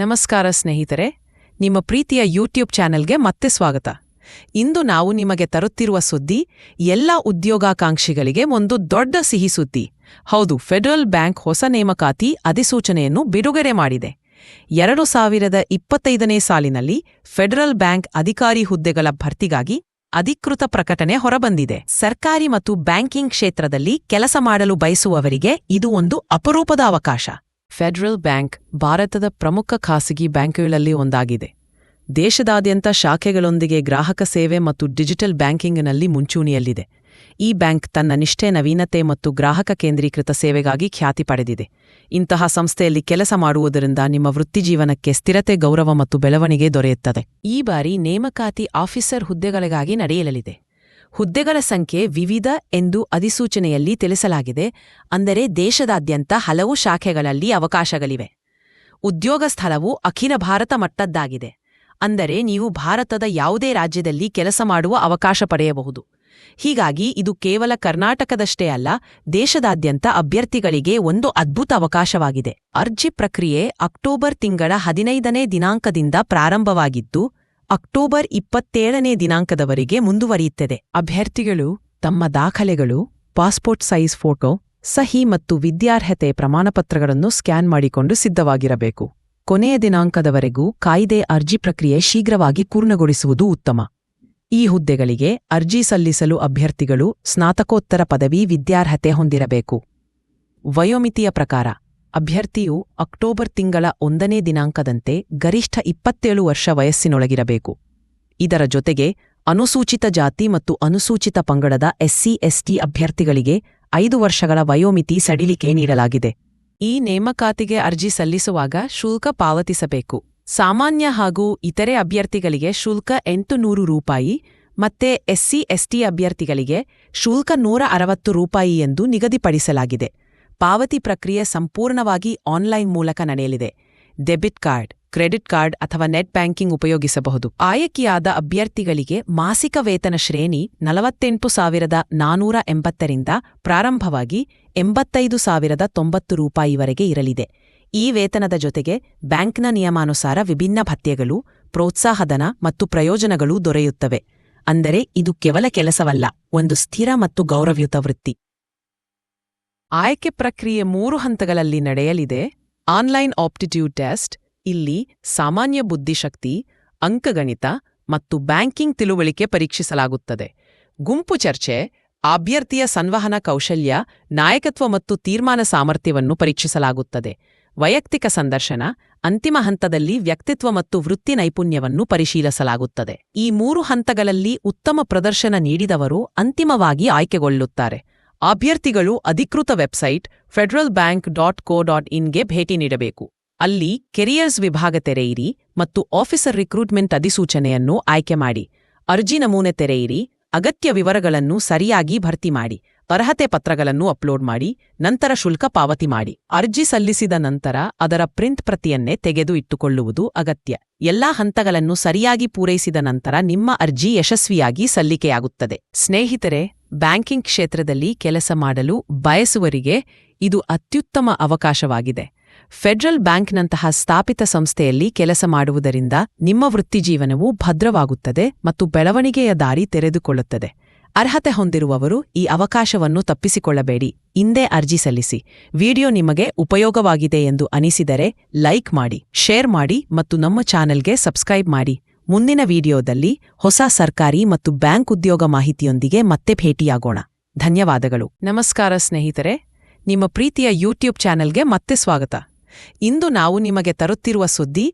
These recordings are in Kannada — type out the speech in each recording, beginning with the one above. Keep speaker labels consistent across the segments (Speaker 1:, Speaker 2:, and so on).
Speaker 1: ನಮಸ್ಕಾರ ಸ್ನೇಹಿತರೆ, ನಿಮ್ಮ ಪ್ರೀತಿಯ ಯೂಟ್ಯೂಬ್ ಚಾನೆಲ್ಗೆ ಮತ್ತೆ ಸ್ವಾಗತ. ಇಂದು ನಾವು ನಿಮಗೆ ತರುತ್ತಿರುವ ಸುದ್ದಿ, ಎಲ್ಲ ಉದ್ಯೋಗಾಕಾಂಕ್ಷಿಗಳಿಗೆ ಒಂದು ದೊಡ್ಡ ಸಿಹಿ ಸುದ್ದಿ. ಹೌದು ಫೆಡರಲ್ ಬ್ಯಾಂಕ್ ಹೊಸ ನೇಮಕಾತಿ ಅಧಿಸೂಚನೆಯನ್ನು ಬಿಡುಗಡೆ ಮಾಡಿದೆ. ಎರಡು ಸಾವಿರದ ಇಪ್ಪತ್ತೈದನೇ ಸಾಲಿನಲ್ಲಿ ಫೆಡರಲ್ ಬ್ಯಾಂಕ್ ಅಧಿಕಾರಿ ಹುದ್ದೆಗಳ ಭರ್ತಿಗಾಗಿ ಅಧಿಕೃತ ಪ್ರಕಟಣೆ ಹೊರಬಂದಿದೆ. ಸರ್ಕಾರಿ ಮತ್ತು ಬ್ಯಾಂಕಿಂಗ್ ಕ್ಷೇತ್ರದಲ್ಲಿ ಕೆಲಸ ಮಾಡಲು ಬಯಸುವವರಿಗೆ ಇದು ಒಂದು ಅಪರೂಪದ ಅವಕಾಶ. ಫೆಡರಲ್ ಬ್ಯಾಂಕ್ ಭಾರತದ ಪ್ರಮುಖ ಖಾಸಗಿ ಬ್ಯಾಂಕುಗಳಲ್ಲಿ ಒಂದಾಗಿದೆ. ದೇಶದಾದ್ಯಂತ ಶಾಖೆಗಳೊಂದಿಗೆ ಗ್ರಾಹಕ ಸೇವೆ ಮತ್ತು ಡಿಜಿಟಲ್ ಬ್ಯಾಂಕಿಂಗ್ನಲ್ಲಿ ಮುಂಚೂಣಿಯಲ್ಲಿದೆ. ಈ ಬ್ಯಾಂಕ್ ತನ್ನ ನಿಷ್ಠೆ, ನವೀನತೆ ಮತ್ತು ಗ್ರಾಹಕ ಕೇಂದ್ರೀಕೃತ ಸೇವೆಗಾಗಿ ಖ್ಯಾತಿ ಪಡೆದಿದೆ. ಇಂತಹ ಸಂಸ್ಥೆಯಲ್ಲಿ ಕೆಲಸ ಮಾಡುವುದರಿಂದ ನಿಮ್ಮ ವೃತ್ತಿಜೀವನಕ್ಕೆ ಸ್ಥಿರತೆ, ಗೌರವ ಮತ್ತು ಬೆಳವಣಿಗೆ ದೊರೆಯುತ್ತದೆ. ಈ ಬಾರಿ ನೇಮಕಾತಿ ಆಫೀಸರ್ ಹುದ್ದೆಗಳಿಗಾಗಿ ನಡೆಯಲಿದೆ. ಹುದ್ದೆಗಳ ಸಂಖ್ಯೆ ವಿವಿಧ ಎಂದು ಅಧಿಸೂಚನೆಯಲ್ಲಿ ತಿಳಿಸಲಾಗಿದೆ. ಅಂದರೆ ದೇಶದಾದ್ಯಂತ ಹಲವು ಶಾಖೆಗಳಲ್ಲಿ ಅವಕಾಶಗಳಿವೆ. ಉದ್ಯೋಗ ಸ್ಥಳವು ಅಖಿಲ ಭಾರತ ಮಟ್ಟದ್ದಾಗಿದೆ. ಅಂದರೆ ನೀವು ಭಾರತದ ಯಾವುದೇ ರಾಜ್ಯದಲ್ಲಿ ಕೆಲಸ ಮಾಡುವ ಅವಕಾಶ ಪಡೆಯಬಹುದು. ಹೀಗಾಗಿ ಇದು ಕೇವಲ ಕರ್ನಾಟಕದಷ್ಟೇ ಅಲ್ಲ, ದೇಶದಾದ್ಯಂತ ಅಭ್ಯರ್ಥಿಗಳಿಗೆ ಒಂದು ಅದ್ಭುತ ಅವಕಾಶವಾಗಿದೆ. ಅರ್ಜಿ ಪ್ರಕ್ರಿಯೆ ಅಕ್ಟೋಬರ್ ತಿಂಗಳ ಹದಿನೈದನೇ ದಿನಾಂಕದಿಂದ ಪ್ರಾರಂಭವಾಗಿದ್ದು ಅಕ್ಟೋಬರ್ ಇಪ್ಪತ್ತೇಳನೇ ದಿನಾಂಕದವರೆಗೆ ಮುಂದುವರಿಯುತ್ತದೆ. ಅಭ್ಯರ್ಥಿಗಳು, ತಮ್ಮ ದಾಖಲೆಗಳು, ಪಾಸ್ಪೋರ್ಟ್ ಸೈಜ್ ಫೋಟೋ, ಸಹಿ ಮತ್ತು ವಿದ್ಯಾರ್ಹತೆ ಪ್ರಮಾಣಪತ್ರಗಳನ್ನು ಸ್ಕ್ಯಾನ್ ಮಾಡಿಕೊಂಡು ಸಿದ್ಧವಾಗಿರಬೇಕು. ಕೊನೆಯ ದಿನಾಂಕದವರೆಗೂ ಕಾಯ್ದೆ ಅರ್ಜಿ ಪ್ರಕ್ರಿಯೆ ಶೀಘ್ರವಾಗಿ ಪೂರ್ಣಗೊಳಿಸುವುದು ಉತ್ತಮ. ಈ ಹುದ್ದೆಗಳಿಗೆ ಅರ್ಜಿ ಸಲ್ಲಿಸಲು ಅಭ್ಯರ್ಥಿಗಳು ಸ್ನಾತಕೋತ್ತರ ಪದವಿ ವಿದ್ಯಾರ್ಹತೆ ಹೊಂದಿರಬೇಕು. ವಯೋಮಿತಿಯ ಪ್ರಕಾರ ಅಭ್ಯರ್ಥಿಯು ಅಕ್ಟೋಬರ್ ತಿಂಗಳ ಒಂದನೇ ದಿನಾಂಕದಂತೆ ಗರಿಷ್ಠ ಇಪ್ಪತ್ತೇಳು ವರ್ಷ ವಯಸ್ಸಿನೊಳಗಿರಬೇಕು. ಇದರ ಜೊತೆಗೆ ಅನುಸೂಚಿತ ಜಾತಿ ಮತ್ತು ಅನುಸೂಚಿತ ಪಂಗಡದ ಎಸ್ಸಿ, ಎಸ್ಟಿ ಅಭ್ಯರ್ಥಿಗಳಿಗೆ ಐದು ವರ್ಷಗಳ ವಯೋಮಿತಿ ಸಡಿಲಿಕೆ ನೀಡಲಾಗಿದೆ. ಈ ನೇಮಕಾತಿಗೆ ಅರ್ಜಿ ಸಲ್ಲಿಸುವಾಗ ಶುಲ್ಕ ಪಾವತಿಸಬೇಕು. ಸಾಮಾನ್ಯ ಹಾಗೂ ಇತರೆ ಅಭ್ಯರ್ಥಿಗಳಿಗೆ ಶುಲ್ಕ ಎಂಟು ನೂರು ರೂಪಾಯಿ ಮತ್ತೆ ಎಸ್ಸಿ, ಎಸ್ಟಿ ಅಭ್ಯರ್ಥಿಗಳಿಗೆ ಶುಲ್ಕ ನೂರ ಅರವತ್ತು ರೂಪಾಯಿ ಎಂದು ನಿಗದಿಪಡಿಸಲಾಗಿದೆ. ಪಾವತಿ ಪ್ರಕ್ರಿಯೆ ಸಂಪೂರ್ಣವಾಗಿ ಆನ್ಲೈನ್ ಮೂಲಕ ನಡೆಯಲಿದೆ. ಡೆಬಿಟ್ ಕಾರ್ಡ್, ಕ್ರೆಡಿಟ್ ಕಾರ್ಡ್ ಅಥವಾ ನೆಟ್ ಬ್ಯಾಂಕಿಂಗ್ ಉಪಯೋಗಿಸಬಹುದು. ಆಯ್ಕೆಯಾದ ಅಭ್ಯರ್ಥಿಗಳಿಗೆ ಮಾಸಿಕ ವೇತನ ಶ್ರೇಣಿ ನಲವತ್ತೆಂಟು ಸಾವಿರದ ನಾನೂರ ಎಂಬತ್ತರಿಂದ ಪ್ರಾರಂಭವಾಗಿ ಎಂಬತ್ತೈದು ಸಾವಿರದ ತೊಂಬತ್ತು ರೂಪಾಯಿವರೆಗೆ ಇರಲಿದೆ. ಈ ವೇತನದ ಜೊತೆಗೆ ಬ್ಯಾಂಕ್ನ ನಿಯಮಾನುಸಾರ ವಿಭಿನ್ನ ಭತ್ಯೆಗಳು, ಪ್ರೋತ್ಸಾಹಧನ ಮತ್ತು ಪ್ರಯೋಜನಗಳೂ ದೊರೆಯುತ್ತವೆ. ಅಂದರೆ ಇದು ಕೇವಲ ಕೆಲಸವಲ್ಲ, ಒಂದು ಸ್ಥಿರ ಮತ್ತು ಗೌರವಯುತ ವೃತ್ತಿ. ಆಯ್ಕೆ ಪ್ರಕ್ರಿಯೆ ಮೂರು ಹಂತಗಳಲ್ಲಿ ನಡೆಯಲಿದೆ. ಆನ್ಲೈನ್ ಆಪ್ಟಿಟ್ಯೂಡ್ ಟೆಸ್ಟ್, ಇಲ್ಲಿ ಸಾಮಾನ್ಯ ಬುದ್ಧಿಶಕ್ತಿ, ಅಂಕಗಣಿತ ಮತ್ತು ಬ್ಯಾಂಕಿಂಗ್ ತಿಳುವಳಿಕೆ ಪರೀಕ್ಷಿಸಲಾಗುತ್ತದೆ. ಗುಂಪು ಚರ್ಚೆ, ಅಭ್ಯರ್ಥಿಯ ಸಂವಹನ ಕೌಶಲ್ಯ, ನಾಯಕತ್ವ ಮತ್ತು ತೀರ್ಮಾನ ಸಾಮರ್ಥ್ಯವನ್ನು ಪರೀಕ್ಷಿಸಲಾಗುತ್ತದೆ. ವೈಯಕ್ತಿಕ ಸಂದರ್ಶನ, ಅಂತಿಮ ಹಂತದಲ್ಲಿ ವ್ಯಕ್ತಿತ್ವ ಮತ್ತು ವೃತ್ತಿ ನೈಪುಣ್ಯವನ್ನು ಪರಿಶೀಲಿಸಲಾಗುತ್ತದೆ. ಈ ಮೂರು ಹಂತಗಳಲ್ಲಿ ಉತ್ತಮ ಪ್ರದರ್ಶನ ನೀಡಿದವರು ಅಂತಿಮವಾಗಿ ಆಯ್ಕೆಗೊಳ್ಳುತ್ತಾರೆ. ಅಭ್ಯರ್ಥಿಗಳು ಅಧಿಕೃತ website federal bank dot co dot ಇನ್ಗೆ ಭೇಟಿ ನೀಡಬೇಕು. ಅಲ್ಲಿ ಕೆರಿಯರ್ಸ್ ವಿಭಾಗ ತೆರೆಯಿರಿ ಮತ್ತು ಆಫೀಸರ್ ರಿಕ್ರೂಟ್ಮೆಂಟ್ ಅಧಿಸೂಚನೆಯನ್ನು ಆಯ್ಕೆ ಮಾಡಿ. ಅರ್ಜಿ ನಮೂನೆ ತೆರೆಯಿರಿ. ಅಗತ್ಯ ವಿವರಗಳನ್ನು ಸರಿಯಾಗಿ ಭರ್ತಿ ಮಾಡಿ. ಅರ್ಹತೆ ಪತ್ರಗಳನ್ನು ಅಪ್ಲೋಡ್ ಮಾಡಿ, ನಂತರ ಶುಲ್ಕ ಪಾವತಿ ಮಾಡಿ. ಅರ್ಜಿ ಸಲ್ಲಿಸಿದ ನಂತರ ಅದರ ಪ್ರಿಂಟ್ ಪ್ರತಿಯನ್ನೇ ತೆಗೆದು ಇಟ್ಟುಕೊಳ್ಳುವುದು ಅಗತ್ಯ. ಎಲ್ಲಾ ಹಂತಗಳನ್ನು ಸರಿಯಾಗಿ ಪೂರೈಸಿದ ನಂತರ ನಿಮ್ಮ ಅರ್ಜಿ ಯಶಸ್ವಿಯಾಗಿ ಸಲ್ಲಿಕೆಯಾಗುತ್ತದೆ. ಸ್ನೇಹಿತರೆ, ಬ್ಯಾಂಕಿಂಗ್ ಕ್ಷೇತ್ರದಲ್ಲಿ ಕೆಲಸ ಮಾಡಲು ಬಯಸುವರಿಗೆ ಇದು ಅತ್ಯುತ್ತಮ ಅವಕಾಶವಾಗಿದೆ. ಫೆಡರಲ್ ಬ್ಯಾಂಕ್ನಂತಹ ಸ್ಥಾಪಿತ ಸಂಸ್ಥೆಯಲ್ಲಿ ಕೆಲಸ ಮಾಡುವುದರಿಂದ ನಿಮ್ಮ ವೃತ್ತಿಜೀವನವು ಭದ್ರವಾಗುತ್ತದೆ ಮತ್ತು ಬೆಳವಣಿಗೆಯ ದಾರಿ ತೆರೆದುಕೊಳ್ಳುತ್ತದೆ. ಅರ್ಹತೆ ಹೊಂದಿರುವವರು ಈ ಅವಕಾಶವನ್ನು ತಪ್ಪಿಸಿಕೊಳ್ಳಬೇಡಿ. ಇಂದೇ ಅರ್ಜಿ ಸಲ್ಲಿಸಿ. ವಿಡಿಯೋ ನಿಮಗೆ ಉಪಯೋಗವಾಗಿದೆ ಎಂದು ಅನಿಸಿದರೆ ಲೈಕ್ ಮಾಡಿ, ಶೇರ್ ಮಾಡಿ ಮತ್ತು ನಮ್ಮ ಚಾನೆಲ್ಗೆ ಸಬ್ಸ್ಕ್ರೈಬ್ ಮಾಡಿ. ಮುಂದಿನ ವಿಡಿಯೋದಲ್ಲಿ ಹೊಸ ಸರ್ಕಾರಿ ಮತ್ತು ಬ್ಯಾಂಕ್ ಉದ್ಯೋಗ ಮಾಹಿತಿಯೊಂದಿಗೆ ಮತ್ತೆ ಭೇಟಿಯಾಗೋಣ. ಧನ್ಯವಾದಗಳು. ನಮಸ್ಕಾರ ಸ್ನೇಹಿತರೆ. ನಿಮ್ಮ ಪ್ರೀತಿಯ ಯೂಟ್ಯೂಬ್ ಚಾನೆಲ್ಗೆ ಮತ್ತೆ ಸ್ವಾಗತ. ಇಂದು ನಾವು ನಿಮಗೆ ತರುತ್ತಿರುವ ಸುದ್ದಿ,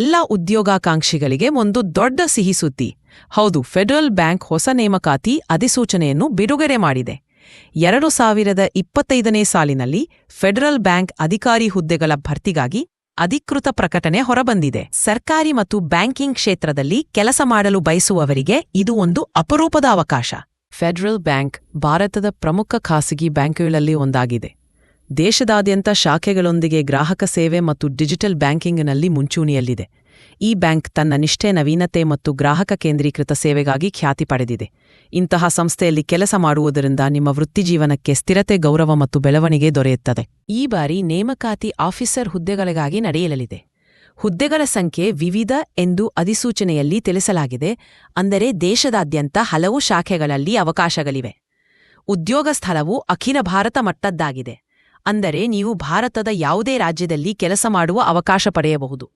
Speaker 1: ಎಲ್ಲ ಉದ್ಯೋಗಾಕಾಂಕ್ಷಿಗಳಿಗೆ ಒಂದು ದೊಡ್ಡ ಸಿಹಿ ಸುದ್ದಿ. ಹೌದು, ಫೆಡರಲ್ ಬ್ಯಾಂಕ್ ಹೊಸ ನೇಮಕಾತಿ ಅಧಿಸೂಚನೆಯನ್ನು ಬಿಡುಗಡೆ ಮಾಡಿದೆ. ಎರಡು ಸಾವಿರದ ಇಪ್ಪತ್ತೈದನೇ ಸಾಲಿನಲ್ಲಿ ಫೆಡರಲ್ ಬ್ಯಾಂಕ್ ಅಧಿಕಾರಿ ಹುದ್ದೆಗಳ ಭರ್ತಿಗಾಗಿ ಅಧಿಕೃತ ಪ್ರಕಟಣೆ ಹೊರಬಂದಿದೆ. ಸರ್ಕಾರಿ ಮತ್ತು ಬ್ಯಾಂಕಿಂಗ್ ಕ್ಷೇತ್ರದಲ್ಲಿ ಕೆಲಸ ಮಾಡಲು ಬಯಸುವವರಿಗೆ ಇದು ಒಂದು ಅಪರೂಪದ ಅವಕಾಶ. ಫೆಡರಲ್ ಬ್ಯಾಂಕ್ ಭಾರತದ ಪ್ರಮುಖ ಖಾಸಗಿ ಬ್ಯಾಂಕುಗಳಲ್ಲಿ ಒಂದಾಗಿದೆ. ದೇಶದಾದ್ಯಂತ ಶಾಖೆಗಳೊಂದಿಗೆ ಗ್ರಾಹಕ ಸೇವೆ ಮತ್ತು ಡಿಜಿಟಲ್ ಬ್ಯಾಂಕಿಂಗ್ನಲ್ಲಿ ಮುಂಚೂಣಿಯಲ್ಲಿದೆ. ಈ ಬ್ಯಾಂಕ್ ತನ್ನ ನಿಷ್ಠೆ, ನವೀನತೆ ಮತ್ತು ಗ್ರಾಹಕ ಕೇಂದ್ರೀಕೃತ ಸೇವೆಗಾಗಿ ಖ್ಯಾತಿ ಪಡೆದಿದೆ. ಇಂತಹ ಸಂಸ್ಥೆಯಲ್ಲಿ ಕೆಲಸ ಮಾಡುವುದರಿಂದ ನಿಮ್ಮ ವೃತ್ತಿಜೀವನಕ್ಕೆ ಸ್ಥಿರತೆ, ಗೌರವ ಮತ್ತು ಬೆಳವಣಿಗೆ ದೊರೆಯುತ್ತದೆ. ಈ ಬಾರಿ ನೇಮಕಾತಿ ಆಫೀಸರ್ ಹುದ್ದೆಗಳಿಗಾಗಿ ನಡೆಯಲಿದೆ. ಹುದ್ದೆಗಳ ಸಂಖ್ಯೆ ವಿವಿಧ ಎಂದು ಅಧಿಸೂಚನೆಯಲ್ಲಿ ತಿಳಿಸಲಾಗಿದೆ. ಅಂದರೆ ದೇಶದಾದ್ಯಂತ ಹಲವು ಶಾಖೆಗಳಲ್ಲಿ ಅವಕಾಶಗಳಿವೆ. ಉದ್ಯೋಗ ಸ್ಥಳವು ಅಖಿಲ ಭಾರತ ಮಟ್ಟದ್ದಾಗಿದೆ. ಅಂದರೆ ನೀವು ಭಾರತದ ಯಾವುದೇ ರಾಜ್ಯದಲ್ಲಿ ಕೆಲಸ ಮಾಡುವ ಅವಕಾಶ ಪಡೆಯಬಹುದು.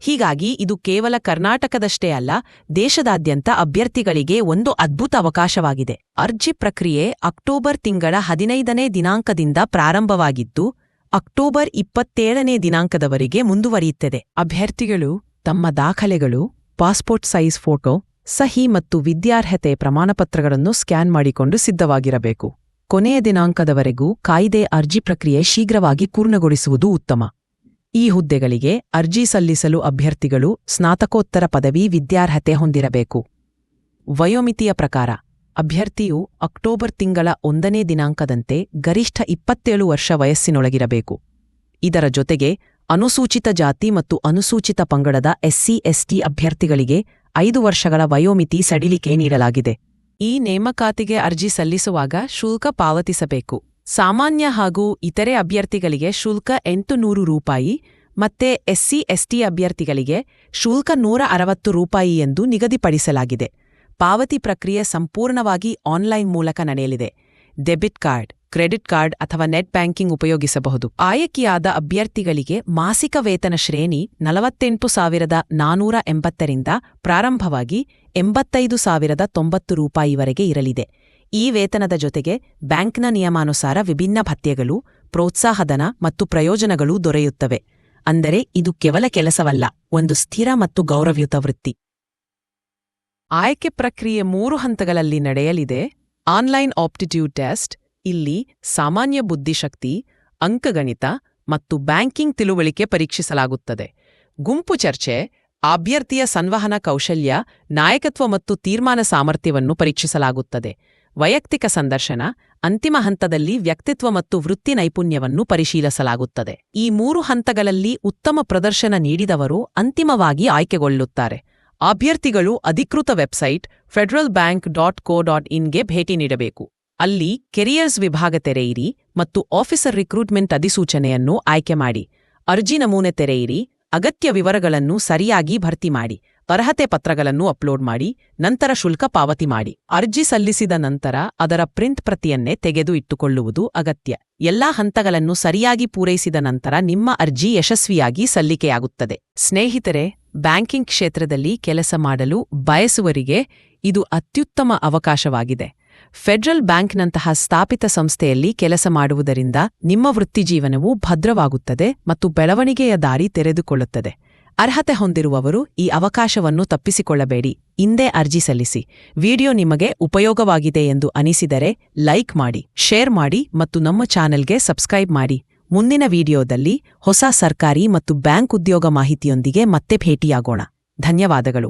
Speaker 1: ಹೀಗಾಗಿ ಇದು ಕೇವಲ ಕರ್ನಾಟಕದಷ್ಟೇ ಅಲ್ಲ, ದೇಶದಾದ್ಯಂತ ಅಭ್ಯರ್ಥಿಗಳಿಗೆ ಒಂದು ಅದ್ಭುತ ಅವಕಾಶವಾಗಿದೆ. ಅರ್ಜಿ ಪ್ರಕ್ರಿಯೆ ಅಕ್ಟೋಬರ್ ತಿಂಗಳ ಹದಿನೈದನೇ ದಿನಾಂಕದಿಂದ ಪ್ರಾರಂಭವಾಗಿದ್ದು, ಅಕ್ಟೋಬರ್ ಇಪ್ಪತ್ತೇಳನೇ ದಿನಾಂಕದವರೆಗೆ ಮುಂದುವರಿಯುತ್ತದೆ. ಅಭ್ಯರ್ಥಿಗಳು ತಮ್ಮ ದಾಖಲೆಗಳು, ಪಾಸ್ಪೋರ್ಟ್ ಸೈಜ್ ಫೋಟೋ, ಸಹಿ ಮತ್ತು ವಿದ್ಯಾರ್ಹತೆ ಪ್ರಮಾಣಪತ್ರಗಳನ್ನು ಸ್ಕ್ಯಾನ್ ಮಾಡಿಕೊಂಡು ಸಿದ್ಧವಾಗಿರಬೇಕು. ಕೊನೆಯ ದಿನಾಂಕದವರೆಗೂ ಕಾಯ್ದೆ ಅರ್ಜಿ ಪ್ರಕ್ರಿಯೆ ಶೀಘ್ರವಾಗಿ ಪೂರ್ಣಗೊಳಿಸುವುದು ಉತ್ತಮ. ಈ ಹುದ್ದೆಗಳಿಗೆ ಅರ್ಜಿ ಸಲ್ಲಿಸಲು ಅಭ್ಯರ್ಥಿಗಳು ಸ್ನಾತಕೋತ್ತರ ಪದವಿ ವಿದ್ಯಾರ್ಹತೆ ಹೊಂದಿರಬೇಕು. ವಯೋಮಿತಿಯ ಪ್ರಕಾರ, ಅಭ್ಯರ್ಥಿಯು ಅಕ್ಟೋಬರ್ ತಿಂಗಳ ಒಂದನೇ ದಿನಾಂಕದಂತೆ ಗರಿಷ್ಠ ಇಪ್ಪತ್ತೇಳು ವರ್ಷ ವಯಸ್ಸಿನೊಳಗಿರಬೇಕು. ಇದರ ಜೊತೆಗೆ ಅನುಸೂಚಿತ ಜಾತಿ ಮತ್ತು ಅನುಸೂಚಿತ ಪಂಗಡದ ಎಸ್ಸಿ, ಎಸ್ಟಿ ಅಭ್ಯರ್ಥಿಗಳಿಗೆ ಐದು ವರ್ಷಗಳ ವಯೋಮಿತಿ ಸಡಿಲಿಕೆ ನೀಡಲಾಗಿದೆ. ಈ ನೇಮಕಾತಿಗೆ ಅರ್ಜಿ ಸಲ್ಲಿಸುವಾಗ ಶುಲ್ಕ ಪಾವತಿಸಬೇಕು. ಸಾಮಾನ್ಯ ಹಾಗೂ ಇತರೆ ಅಭ್ಯರ್ಥಿಗಳಿಗೆ ಶುಲ್ಕ ಎಂಟು ನೂರು ರೂಪಾಯಿ ಮತ್ತೆ ಎಸ್ಸಿ, ಎಸ್ಟಿ ಅಭ್ಯರ್ಥಿಗಳಿಗೆ ಶುಲ್ಕ ನೂರ ಅರವತ್ತು ರೂಪಾಯಿ ಎಂದು ನಿಗದಿಪಡಿಸಲಾಗಿದೆ. ಪಾವತಿ ಪ್ರಕ್ರಿಯೆ ಸಂಪೂರ್ಣವಾಗಿ ಆನ್ಲೈನ್ ಮೂಲಕ ನಡೆಯಲಿದೆ. ಡೆಬಿಟ್ ಕಾರ್ಡ್, ಕ್ರೆಡಿಟ್ ಕಾರ್ಡ್ ಅಥವಾ ನೆಟ್ ಬ್ಯಾಂಕಿಂಗ್ ಉಪಯೋಗಿಸಬಹುದು. ಆಯ್ಕೆಯಾದ ಅಭ್ಯರ್ಥಿಗಳಿಗೆ ಮಾಸಿಕ ವೇತನ ಶ್ರೇಣಿ ನಲವತ್ತೆಂಟು ಸಾವಿರದ ನಾನೂರ ಎಂಬತ್ತರಿಂದ ಪ್ರಾರಂಭವಾಗಿ ಎಂಬತ್ತೈದು ಸಾವಿರದ ತೊಂಬತ್ತು ರೂಪಾಯಿವರೆಗೆ ಇರಲಿದೆ. ಈ ವೇತನದ ಜೊತೆಗೆ ಬ್ಯಾಂಕ್ನ ನಿಯಮಾನುಸಾರ ವಿಭಿನ್ನ ಭತ್ಯೆಗಳು, ಪ್ರೋತ್ಸಾಹಧನ ಮತ್ತು ಪ್ರಯೋಜನಗಳು ದೊರೆಯುತ್ತವೆ. ಅಂದರೆ ಇದು ಕೇವಲ ಕೆಲಸವಲ್ಲ, ಒಂದು ಸ್ಥಿರ ಮತ್ತು ಗೌರವಯುತ ವೃತ್ತಿ. ಆಯ್ಕೆ ಪ್ರಕ್ರಿಯೆ ಮೂರು ಹಂತಗಳಲ್ಲಿ ನಡೆಯಲಿದೆ. ಆನ್ಲೈನ್ ಆಪ್ಟಿಟ್ಯೂಡ್ ಟೆಸ್ಟ್, ಇಲ್ಲಿ ಸಾಮಾನ್ಯ ಬುದ್ಧಿಶಕ್ತಿ, ಅಂಕಗಣಿತ ಮತ್ತು ಬ್ಯಾಂಕಿಂಗ್ ತಿಳುವಳಿಕೆ ಪರೀಕ್ಷಿಸಲಾಗುತ್ತದೆ. ಗುಂಪು ಚರ್ಚೆ, ಅಭ್ಯರ್ಥಿಯ ಸಂವಹನ ಕೌಶಲ್ಯ, ನಾಯಕತ್ವ ಮತ್ತು ತೀರ್ಮಾನ ಸಾಮರ್ಥ್ಯವನ್ನು ಪರೀಕ್ಷಿಸಲಾಗುತ್ತದೆ. ವೈಯಕ್ತಿಕ ಸಂದರ್ಶನ, ಅಂತಿಮ ಹಂತದಲ್ಲಿ ವ್ಯಕ್ತಿತ್ವ ಮತ್ತು ವೃತ್ತಿ ನೈಪುಣ್ಯವನ್ನು ಪರಿಶೀಲಿಸಲಾಗುತ್ತದೆ. ಈ ಮೂರು ಹಂತಗಳಲ್ಲಿ ಉತ್ತಮ ಪ್ರದರ್ಶನ ನೀಡಿದವರು ಅಂತಿಮವಾಗಿ ಆಯ್ಕೆಗೊಳ್ಳುತ್ತಾರೆ. ಅಭ್ಯರ್ಥಿಗಳು ಅಧಿಕೃತ website federal bank dot co dot ಇನ್ಗೆ ಭೇಟಿ ನೀಡಬೇಕು. ಅಲ್ಲಿ ಕೆರಿಯರ್ಸ್ ವಿಭಾಗ ತೆರೆಯಿರಿ ಮತ್ತು ಆಫೀಸರ್ ರಿಕ್ರೂಟ್ಮೆಂಟ್ ಅಧಿಸೂಚನೆಯನ್ನು ಆಯ್ಕೆ ಮಾಡಿ. ಅರ್ಜಿ ನಮೂನೆ ತೆರೆಯಿರಿ, ಅಗತ್ಯ ವಿವರಗಳನ್ನು ಸರಿಯಾಗಿ ಭರ್ತಿ ಮಾಡಿ. ಅರ್ಹತೆ ಪತ್ರಗಳನ್ನು ಅಪ್ಲೋಡ್ ಮಾಡಿ, ನಂತರ ಶುಲ್ಕ ಪಾವತಿ ಮಾಡಿ. ಅರ್ಜಿ ಸಲ್ಲಿಸಿದ ನಂತರ ಅದರ ಪ್ರಿಂಟ್ ಪ್ರತಿಯನ್ನೇ ತೆಗೆದು ಇಟ್ಟುಕೊಳ್ಳುವುದು ಅಗತ್ಯ. ಎಲ್ಲಾ ಹಂತಗಳನ್ನು ಸರಿಯಾಗಿ ಪೂರೈಸಿದ ನಂತರ ನಿಮ್ಮ ಅರ್ಜಿ ಯಶಸ್ವಿಯಾಗಿ ಸಲ್ಲಿಕೆಯಾಗುತ್ತದೆ. ಸ್ನೇಹಿತರೆ, ಬ್ಯಾಂಕಿಂಗ್ ಕ್ಷೇತ್ರದಲ್ಲಿ ಕೆಲಸ ಮಾಡಲು ಬಯಸುವರಿಗೆ ಇದು ಅತ್ಯುತ್ತಮ ಅವಕಾಶವಾಗಿದೆ. ಫೆಡರಲ್ ಬ್ಯಾಂಕ್ನಂತಹ ಸ್ಥಾಪಿತ ಸಂಸ್ಥೆಯಲ್ಲಿ ಕೆಲಸ ಮಾಡುವುದರಿಂದ ನಿಮ್ಮ ವೃತ್ತಿಜೀವನವು ಭದ್ರವಾಗುತ್ತದೆ ಮತ್ತು ಬೆಳವಣಿಗೆಯ ದಾರಿ ತೆರೆದುಕೊಳ್ಳುತ್ತದೆ. ಅರ್ಹತೆ ಹೊಂದಿರುವವರು ಈ ಅವಕಾಶವನ್ನು ತಪ್ಪಿಸಿಕೊಳ್ಳಬೇಡಿ. ಇಂದೇ ಅರ್ಜಿ ಸಲ್ಲಿಸಿ. ವಿಡಿಯೋ ನಿಮಗೆ ಉಪಯೋಗವಾಗಿದೆ ಎಂದು ಅನಿಸಿದರೆ ಲೈಕ್ ಮಾಡಿ, ಶೇರ್ ಮಾಡಿ ಮತ್ತು ನಮ್ಮ ಚಾನೆಲ್ಗೆ ಸಬ್ಸ್ಕ್ರೈಬ್ ಮಾಡಿ. ಮುಂದಿನ ವಿಡಿಯೋದಲ್ಲಿ ಹೊಸ ಸರ್ಕಾರಿ ಮತ್ತು ಬ್ಯಾಂಕ್ ಉದ್ಯೋಗ ಮಾಹಿತಿಯೊಂದಿಗೆ ಮತ್ತೆ ಭೇಟಿಯಾಗೋಣ. ಧನ್ಯವಾದಗಳು.